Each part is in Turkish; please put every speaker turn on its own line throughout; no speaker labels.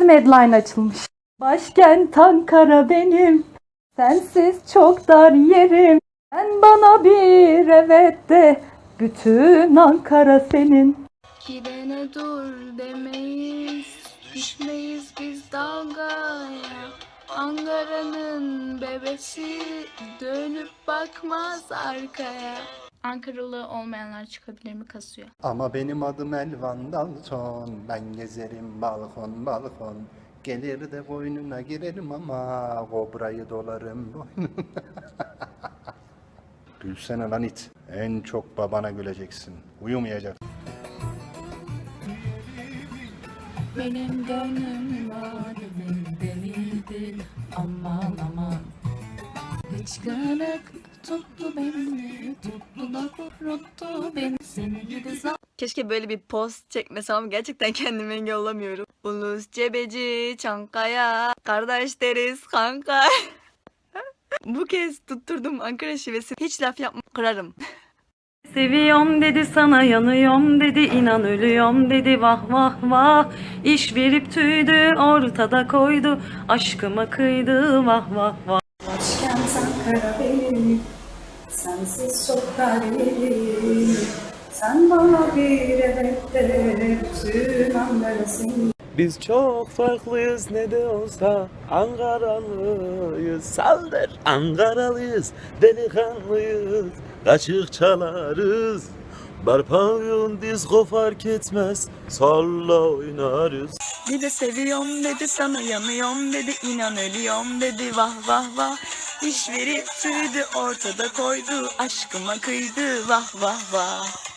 bizim headline açılmış. Başkent Ankara benim. Sensiz çok dar yerim. Sen bana bir evet de. Bütün Ankara senin.
Gidene dur demeyiz, düşmeyiz biz dalgaya. Ankara'nın bebesi dönüp bakmaz arkaya. Ankaralı olmayanlar çıkabilir mi kasıyor?
Ama benim adım Elvan Dalton. Ben gezerim balkon balkon. Gelir de boynuna girerim ama Kobrayı dolarım boynuna. Gülsene lan it. En çok babana güleceksin. Uyumayacak.
Benim gönlüm alimin deliydi aman aman. Hıçkırık tuttu beni tuttu
Keşke böyle bir post çekmesem ama gerçekten kendimi engellemyorum. Ulus cebeci Çankaya kardeş deriz kanka. Bu kez tutturdum Ankara şivesi. Hiç laf yapma kırarım.
Seviyorum dedi sana yanıyorum dedi inan ölüyorum dedi vah vah vah İş verip tüydü ortada koydu aşkıma kıydı vah vah vah
Başkent Ankara sensiz yerim. Sen bana bir evet de, senin.
Biz çok farklıyız ne de olsa Ankaralıyız saldır Ankaralıyız delikanlıyız Kaçık çalarız Bar pavyon disko fark etmez Salla oynarız
Bir de seviyorum dedi sana yanıyorum dedi inan ölüyorum dedi vah vah vah. İş verip tüydü ortada koydu aşkıma kıydı vah vah vah.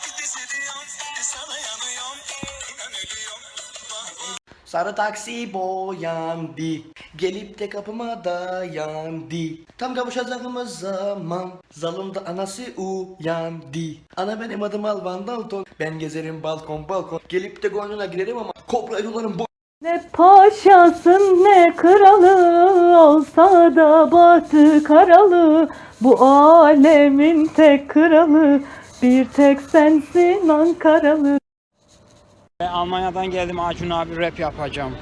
Sarı taksi boyandı Gelip de kapıma dayandı. Tam kavuşacağımız zaman Zalımda anası uyandı. Ana benim adım Alvan Dalton Ben gezerim balkon balkon. Gelip de gönlüne girerim ama Kobra yollarım bu
Ne paşasın ne kralı olsa da batı karalı. Bu alemin tek kralı bir tek sensin Ankaralı
Almanya'dan geldim Acun abi rap yapacağım.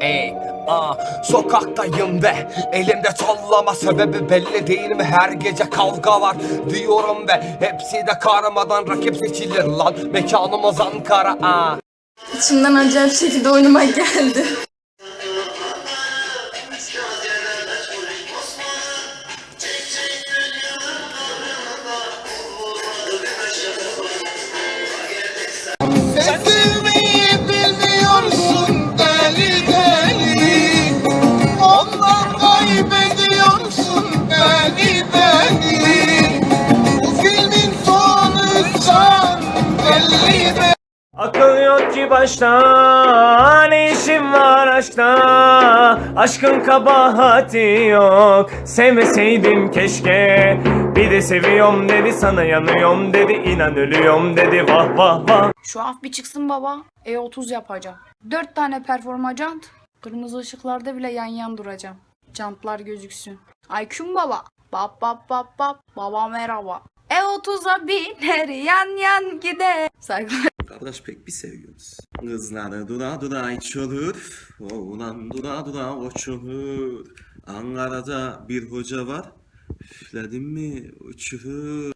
Ey, aa, sokaktayım ve elimde sallama sebebi belli değil mi? Her gece kavga var diyorum ve hepsi de karmadan rakip seçilir lan. Mekanımız Ankara, aa.
İçimden acayip şekilde oynama geldi.
Belli
Akıl yok ki başta Ne işin var aşkta Aşkın kabahati yok Sevmeseydim keşke Bir de seviyorum dedi sana yanıyorum dedi inan ölüyorum dedi vah vah vah
Şu af bir çıksın baba. E30 yapacağım. 4 tane performa jant. Kırmızı ışıklarda bile yan yan duracağım. Jantlar gözüksün. Aykün baba. Bap bap bap bap. Baba merhaba. E30'a biner yan yan gider. Saygılar.
Kardeş pek bir seviyoruz. Kızları dura dura içiyor. Oğlan dura dura uçulur. Ankara'da bir hoca var. Üfledim mi uçuyor.